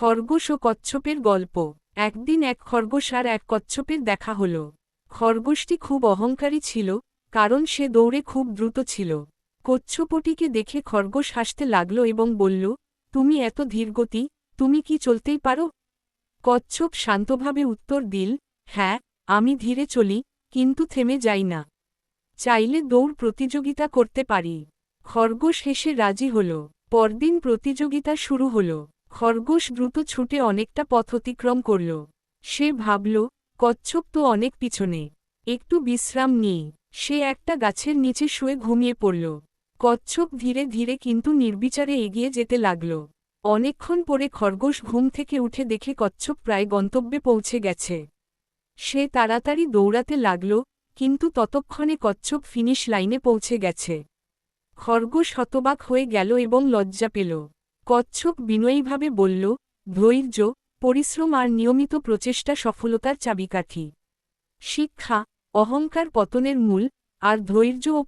খরগোশ ও কচ্ছপের গল্প। একদিন এক খরগোশ আর এক কচ্ছপের দেখা হল। খরগোশটি খুব অহংকারী ছিল, কারণ সে দৌড়ে খুব দ্রুত ছিল। কচ্ছপটিকে দেখে খরগোশ হাসতে লাগল এবং বলল, তুমি এত ধীরগতি, তুমি কি চলতেই পারো? কচ্ছপ শান্তভাবে উত্তর দিল হ্যাঁ আমি ধীরে চলি, কিন্তু থেমে যাই না। চাইলে দৌড় প্রতিযোগিতা করতে পারি। খরগোশ হেসে রাজি হল। পরদিন প্রতিযোগিতা শুরু হল। খরগোশ দ্রুত ছুটে অনেকটা পথ অতিক্রম করল। সে ভাবল, কচ্ছপ তো অনেক পিছনে। একটু বিশ্রাম নিই। সে একটা গাছের নিচে শুয়ে ঘুমিয়ে পড়ল। কচ্ছপ ধীরে ধীরে কিন্তু নির্বিচারে এগিয়ে যেতে লাগল। অনেকক্ষণ পরে খরগোশ ঘুম থেকে উঠে দেখে কচ্ছপ প্রায় গন্তব্যে পৌঁছে গেছে। সে তাড়াতাড়ি দৌড়াতে লাগল, কিন্তু ততক্ষণে কচ্ছপ ফিনিশ লাইনে পৌঁছে গেছে। খরগোশ হতবাক হয়ে গেল এবং লজ্জা পেল। কচ্ছপ বিনয়ীভাবে বলল, ধৈর্য, পরিশ্রম আর নিয়মিত প্রচেষ্টা সফলতার চাবিকাঠি। শিক্ষা, অহংকার পতনের মূল, আর ধৈর্য ও